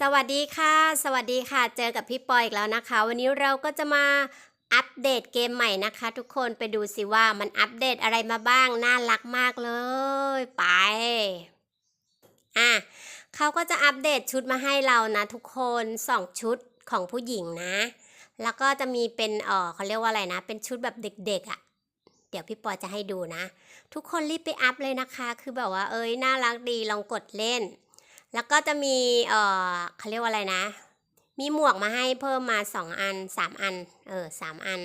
สวัสดีค่ะ สวัสดีค่ะ เจอกับพี่ปอยอีกแล้วนะคะ วันนี้เราก็จะมาอัปเดตเกมใหม่นะคะ ทุกคนไปดูสิว่ามันอัปเดตอะไรมาบ้าง น่ารักมากเลย ไปอะเขาก็จะอัปเดตชุดมาให้เรานะ ทุกคนสองชุดของผู้หญิงนะ แล้วก็จะมีเป็นเออเขาเรียกว่าอะไรนะ เป็นชุดแบบเด็กๆอะ่ะเดี๋ยวพี่ปอยจะให้ดูนะ ทุกคนรีบไปอัพเลยนะคะ คือแบบว่าเอ้ยน่ารักดีลองกดเล่น แล้วก็จะมีเอ่อเขาเรียกว่าอะไรนะ มีหมวกมาให้เพิ่มมาสองอันสามอัน เออสามอัน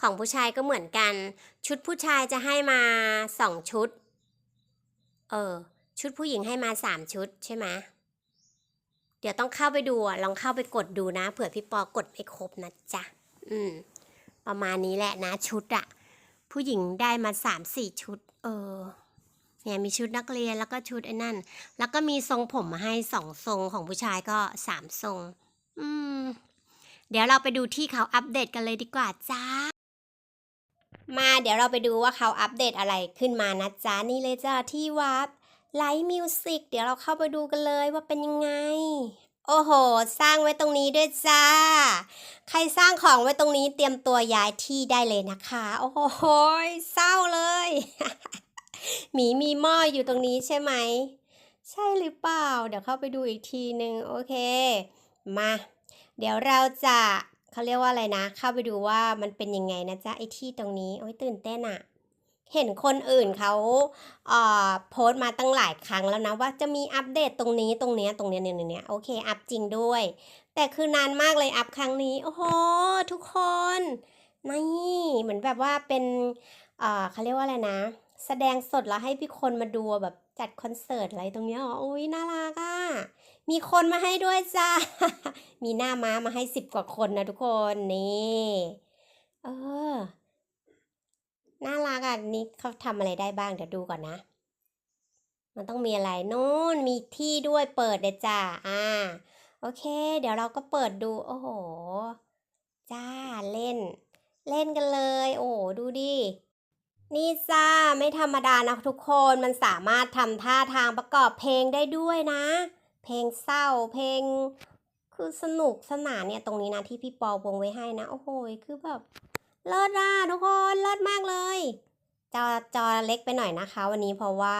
ของผู้ชายก็เหมือนกัน ชุดผู้ชายจะให้มาสองชุด เออ ชุดผู้หญิงให้มาสามชุดใช่ไหมเดี๋ยวต้องเข้าไปดูลองเข้าไปกดดูนะ เผื่อพี่ปอกดไม่ครบนะจ๊ะ อืม ประมาณนี้แหละนะชุดอะผู้หญิงได้มาสามสี่ชุด เออ เนี่ยมีชุดนักเรียนแล้วก็ชุดไอ้นั่น แล้วก็มีทรงผมมาให้สองทรงของผู้ชายก็สามทรง อืม เดี๋ยวเราไปดูที่เขาอัปเดตกันเลยดีกว่าจ้า มาเดี๋ยวเราไปดูว่าเขาอัปเดตอะไรขึ้นมานะจ๊ะนี่เลยจ้าที่วัดไลฟ์มิวสิกเดี๋ยวเราเข้าไปดูกันเลยว่าเป็นยังไง โอ้โห สร้างไว้ตรงนี้ด้วยจ้า ใครสร้างของไว้ตรงนี้เตรียมตัวย้ายที่ได้เลยนะคะ โอ้โหเศร้าเลย หมีมีหม้ออยู่ตรงนี้ใช่ไหม ใช่หรือเปล่า เดี๋ยวเข้าไปดูอีกทีหนึ่งโอเค มา เดี๋ยวเราจะเขาเรียกว่าอะไรนะ เข้าไปดูว่ามันเป็นยังไงนะจ๊ะไอที่ตรงนี้ โอ้ยตื่นเต้นอะเห็นคนอื่นเขาเอ่อโพสต์มาตั้งหลายครั้งแล้วนะ ว่าจะมีอัปเดตตรงนี้ตรงเนี้ยตรงเนี้ยเนี่ยเนี่ยเนี่ยโอเคอัพจริงด้วย แต่คือนานมากเลยอัพครั้งนี้ โอ้โห ทุกคน นี่เหมือนแบบว่าเป็นเอ่อเขาเรียกว่าอะไรนะ แสดงสดแล้วให้พี่คนมาดูแบบจัดคอนเสิร์ตอะไรตรงเนี้ยอ๋ออุ้ยน่ารักอะ มีคนมาให้ด้วยจ้า มีหน้าม้ามาให้สิบกว่าคนนะทุกคนนี่เออน่ารักอะนี่เขาทำอะไรได้บ้างเดี๋ยวดูก่อนนะ มันต้องมีอะไรนู่นมีที่ด้วยเปิดเลยจ้าอ่าโอเค เดี๋ยวเราก็เปิดดูโอ้โห จ้าเล่น เล่นกันเลย โอ้ดูดิ นี่จ้าไม่ธรรมดานะทุกคนมันสามารถทำท่าทางประกอบเพลงได้ด้วยนะ เพลงเศร้าเพลง คือสนุกสนานเนี่ยตรงนี้นะที่พี่ปอวงไว้ให้นะ โอ้โหคือแบบเลิศอะทุกคนเลิศมากเลยจอจอเล็กไปหน่อยนะคะ วันนี้เพราะว่า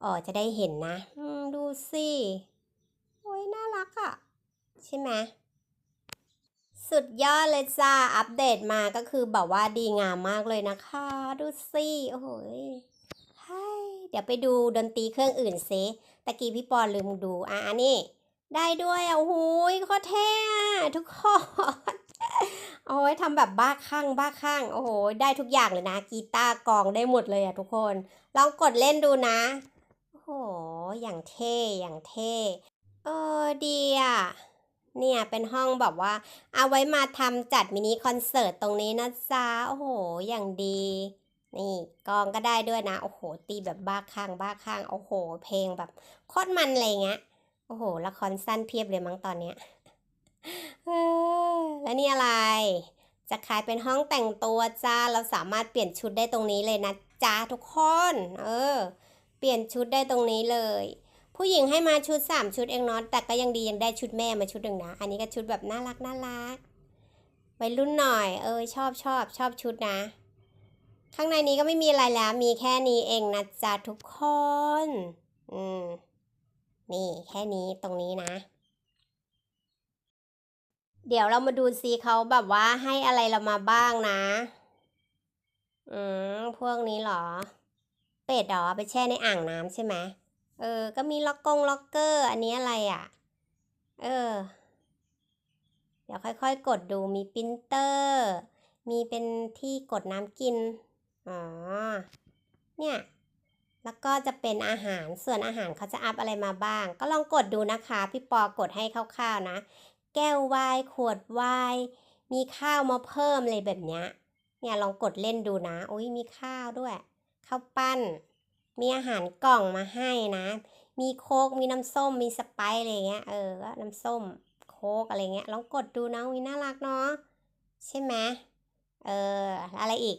เออจะได้เห็นนะดูสิโอ้ยน่ารักอะ่ะ ใช่ไหม สุดยอดเลยจ้า อัปเดตมาก็คือแบบว่าดีงามมากเลยนะคะ ดูสิโอ้โหให้เดี๋ยวไปดูดนตรีเครื่องอื่นซิตะกี้พี่ปอนลืมดูอะอันนี้ ได้ด้วยอะโอ้โหยโคตรเท่อะทุกคนโอ้ยทำแบบบ้าคลั่งบ้าคลั่งโอ้โห ได้ทุกอย่างเลยนะ กีตาร์กองได้หมดเลยอะทุกคน ลองกดเล่นดูนะ โอ้โห อย่างเท่ อย่างเท่ เออดีอะ เนี่ยเป็นห้องแบบว่า เอาไว้มาทำจัดมินิคอนเสิร์ตตรงนี้นะจ๊ะโอ้โห อย่างดี นี่กองก็ได้ด้วยนะ โอ้โห ตีแบบบ้าคลั่งบ้าคลั่งโอ้โห เพลงแบบโคตรมันเลยเงี้ยโอ้โหละครสั้นเพียบเลยมั้งตอนเนี้ยเออแล้วนี่อะไร จะขายเป็นห้องแต่งตัวจ้า เราสามารถเปลี่ยนชุดได้ตรงนี้เลยนะจ้าทุกคน เออ เปลี่ยนชุดได้ตรงนี้เลย ผู้หญิงให้มาชุดสามชุดเองเนาะแต่ก็ยังดียังได้ชุดแม่มาชุดหนึ่งนะ อันนี้ก็ชุดแบบน่ารักน่ารักวัยรุ่นหน่อย เออชอบชอบชอบชุดนะ ข้างในนี้ก็ไม่มีอะไรแล้ว มีแค่นี้เองนะจ๊ะทุกคน อืม นี่แค่นี้ตรงนี้นะ เดี๋ยวเรามาดูซิเขาแบบว่าให้อะไรเรามาบ้างนะ อืม พวกนี้หรอ เป็ดหรอไปแช่ในอ่างน้ำใช่ไหม เออ ก็มีล็อกกงล็อกเกอร์ อันนี้อะไรอะ เออ เดี๋ยวค่อยๆ กดดูมีปรินเตอร์ มีเป็นที่กดน้ำกิน อ๋อ เนี่ย แล้วก็จะเป็นอาหาร ส่วนอาหารเขาจะอัพอะไรมาบ้าง ก็ลองกดดูนะคะ พี่ปอกดให้คร่าวๆนะ แก้ววาย ขวดวาย มีข้าวมาเพิ่มอะไรแบบเนี้ย เนี่ยลองกดเล่นดูนะโอ้ยมีข้าวด้วย ข้าวปั้น มีอาหารกล่องมาให้นะ มีโค้กมีน้ำส้มมีสไปซ์อะไรเงี้ยเออก็น้ำส้มโค้กอะไรเงี้ยลองกดดูนะวิน่ารักเนาะใช่ไหมเอออะไรอีก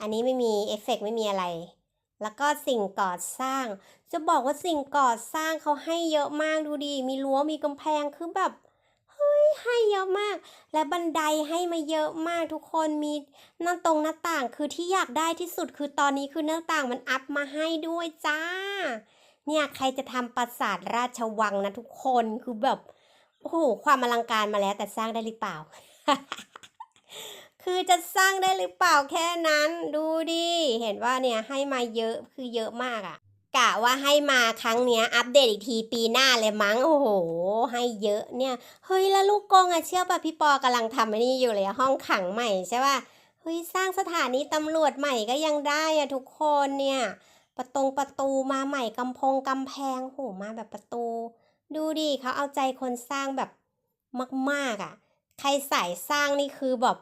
อันนี้ไม่มีเอฟเฟกไม่มีอะไร แล้วก็สิ่งก่อสร้าง จะบอกว่าสิ่งก่อสร้างเขาให้เยอะมากดูดิมีรั้วมีกำแพงคือแบบ ฮ้ยให้เยอะมาก และบันไดให้มาเยอะมากทุกคนมีหน้าตรงหน้าต่างคือที่อยากได้ที่สุดคือตอนนี้คือหน้าต่างมันอัพมาให้ด้วยจ้า เนี่ยใครจะทำปราสาทราชวังนะทุกคนคือแบบโอ้โหความอลังการมาแล้วแต่สร้างได้หรือเปล่า คือจะสร้างได้หรือเปล่าแค่นั้น ดูดิเห็นว่าเนี่ยให้มาเยอะคือเยอะมากอะ กะว่าให้มาครั้งเนี้ยอัปเดตอีกทีปีหน้าเลยมั้งโอ้โห ให้เยอะเนี่ยเฮ้ยแล้วลูกกงอะเชื่อป่ะพี่ปอกำลังทำอันนี้อยู่เลยห้องขังใหม่ใช่ป่ะเฮ้ยสร้างสถานีตำรวจใหม่ก็ยังได้อะทุกคนเนี่ย ประตงประตูมาใหม่กำพงกำแพงโหมาแบบประตู ดูดิเขาเอาใจคนสร้างแบบมากๆอะ ใครสายสร้างนี่คือแบบ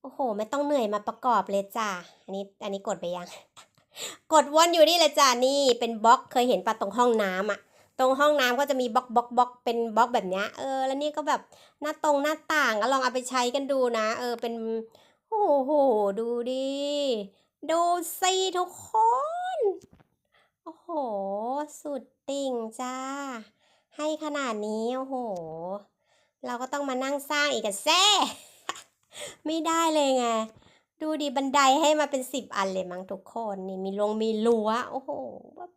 โอ้โห ไม่ต้องเหนื่อยมาประกอบเลยจ้าอันนี้อันนี้กดไปยัง กดวนอยู่นี่เลยจ้านี่เป็นบล็อกเคยเห็นปะตรงห้องน้ำอะตรงห้องน้ำก็จะมีบล็อกบล็อกบล็อกเป็นบล็อกแบบเนี้ยเออแล้วนี่ก็แบบหน้าตรงหน้าต่างก็ลองเอาไปใช้กันดูนะ เออเป็นโอ้โหดูดิดูสิทุกคนโอ้โห สุดติ่งจ้า ให้ขนาดนี้โอ้โห เราก็ต้องมานั่งสร้างอีกแซ่ ไม่ได้เลยไง ดูดิบันไดให้มาเป็นสิบอันเลยมั้งทุกคนนี่มีลงมีรั้วโอ้โหแบบ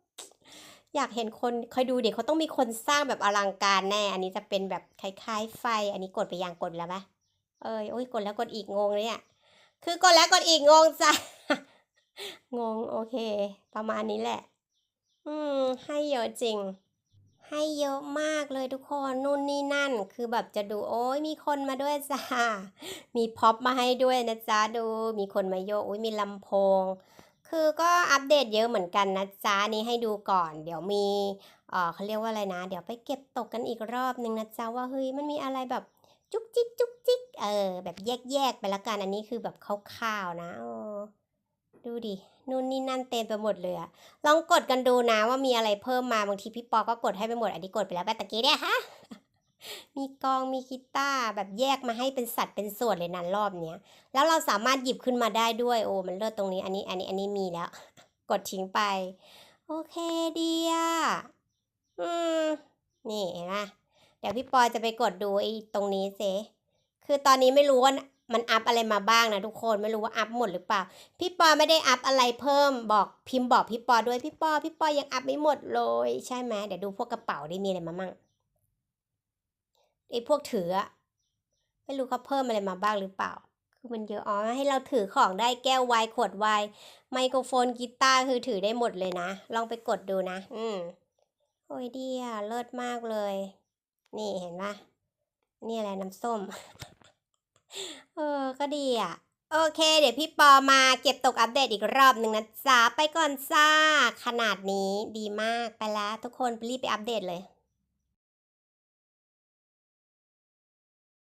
อยากเห็นคนคอยดูเด็กเขาต้องมีคนสร้างแบบอลังการแน่ อันนี้จะเป็นแบบคล้ายๆ ไฟ อันนี้กดไปยังกดแล้วปะเอ้ยโอ้ยกดแล้วกดอีกงงเลยเนี่ยคือกดแล้วกดอีกงงจ้ะงงโอเค ประมาณนี้แหละ อืม ให้เยอะจริง ให้เยอะมากเลยทุกคนนู่นนี่นั่น คือแบบจะดูโอ้ยมีคนมาด้วยจ้ามีพ็อปมาให้ด้วยนะจ๊ะดู มีคนมาโยกอุ้ยมีลำโพง คือก็อัปเดตเยอะเหมือนกันนะจ๊ะนี่ให้ดูก่อน เดี๋ยวมีเออเขาเรียกว่าอะไรนะ เดี๋ยวไปเก็บตกกันอีกรอบนึงนะจ๊ะว่าเฮ้ยมันมีอะไรแบบจุกจิกจุกจิกเออ แบบแยกๆไปละกันอันนี้คือแบบคร่าวๆนะดูดิ นู่นนี่นั่นเต็มไปหมดเลยอะลองกดกันดูนะว่ามีอะไรเพิ่มมาบางทีพี่ปอก็กดให้ไปหมดอันนี้กดไปแล้วแบบตะกี้เนี่ยฮะมีกองมีกีตาร์แบบแยกมาให้เป็นสัตว์เป็นส่วนเลยนะรอบเนี้ยแล้วเราสามารถหยิบขึ้นมาได้ด้วยโอ้มันเลิศตรงนี้อันนี้อันนี้อันนี้มีแล้ว กดทิ้งไป โอเคดีอะอืมนี่เห็นไหมเดี๋ยวพี่ปอจะไปกดดูไอ้ตรงนี้เซคือตอนนี้ไม่รู้ว่า มันอัพอะไรมาบ้างนะทุกคนไม่รู้ว่าอัพหมดหรือเปล่า พี่ปอไม่ได้อัพอะไรเพิ่มบอกพิมพ์บอกพี่ปอด้วยพี่ปอพี่ปอยังอัพไม่หมดเลยใช่ไหมเดี๋ยวดูพวกกระเป๋าได้มีอะไรมามั่งไอ้พวกถือไม่รู้เขาเพิ่มอะไรมาบ้างหรือเปล่า คือมันเยอะอ๋อให้เราถือของได้แก้วไวน์ขวดไวน์ไมโครโฟนกีตาร์คือถือได้หมดเลยนะ ลองไปกดดูนะ อืมโอ้ยดีอะเลิศมากเลย นี่เห็นปะนี่อะไรน้ำส้ม เออ ก็ดีอะ โอเค เดี๋ยวพี่ปอมาเก็บตกอัปเดตอีกรอบหนึ่งนะจ๊ะไปก่อนจ้า ขนาดนี้ดีมากไปแล้วทุกคนรีบไปอัปเดตเลย